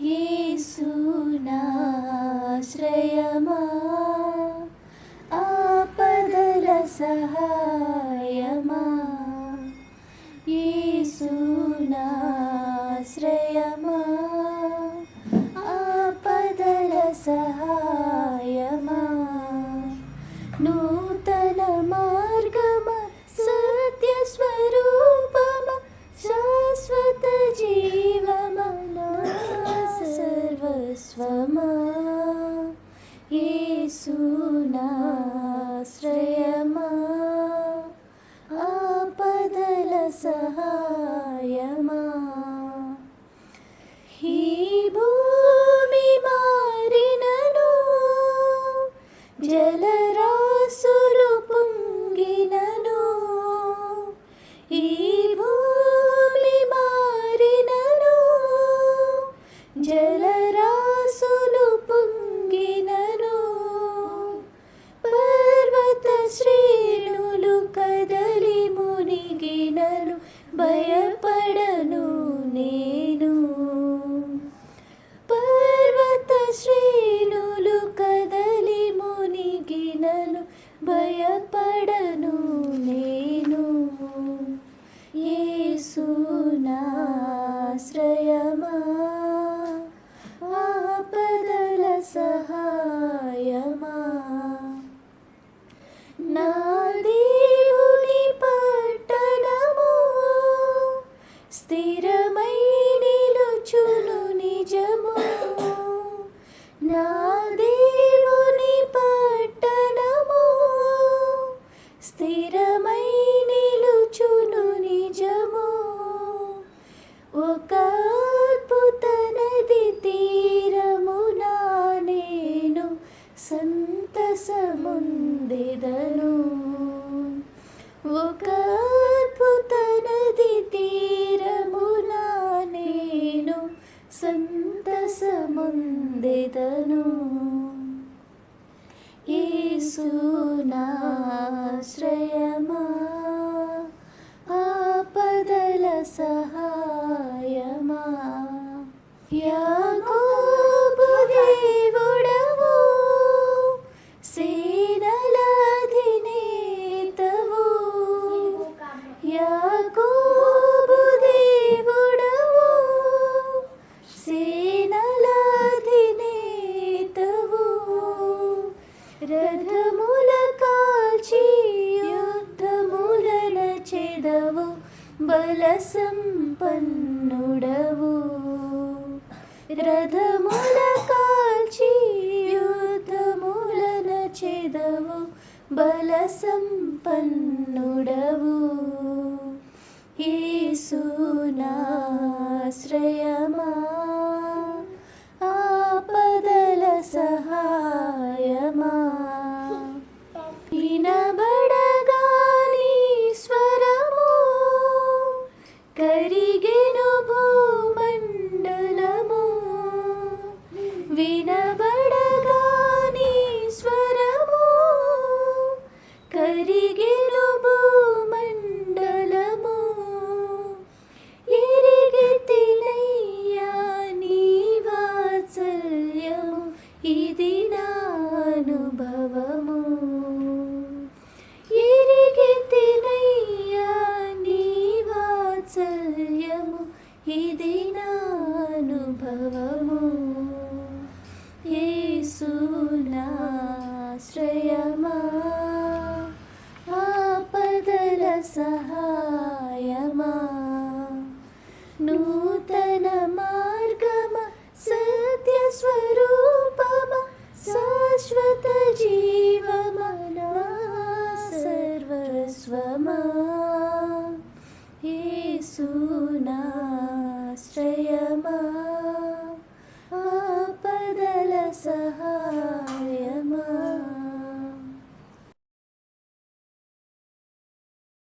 येसुनाश्रयमा आपदरसहायमा। ये सुनाश्रयम् మునిగినను భయపడను నేను. పర్వత శ్రేణులు కదలి మునిగినను భయపడను నేను. యేసునాశ్రయమా ఆపదల సహాయమా? నా నిజము? నా దేవుని పట్టణము? స్థిరమై నిలుచును నిజము? ఒక అద్భుత నది తీరమునా నేను సంతసముందెదను. సంతసముందెదను యేసునాశ్రయమా ఆపదల సహాయమా యాకోబు చెదవు బల సంపన్నుడవు రథముల కాల్చి యుద్ధములన చెదవు బల సంపన్నుడవు యేసునాశ్రయమా ఆపదల సహాయమా వినబడగాని ఇది నా అనుభవము. ఎరిగితినయ్యా నీ వాత్సల్యము. ఇది నా అనుభవము. యేసునాశ్రయమా ఆపదల సహా সোনা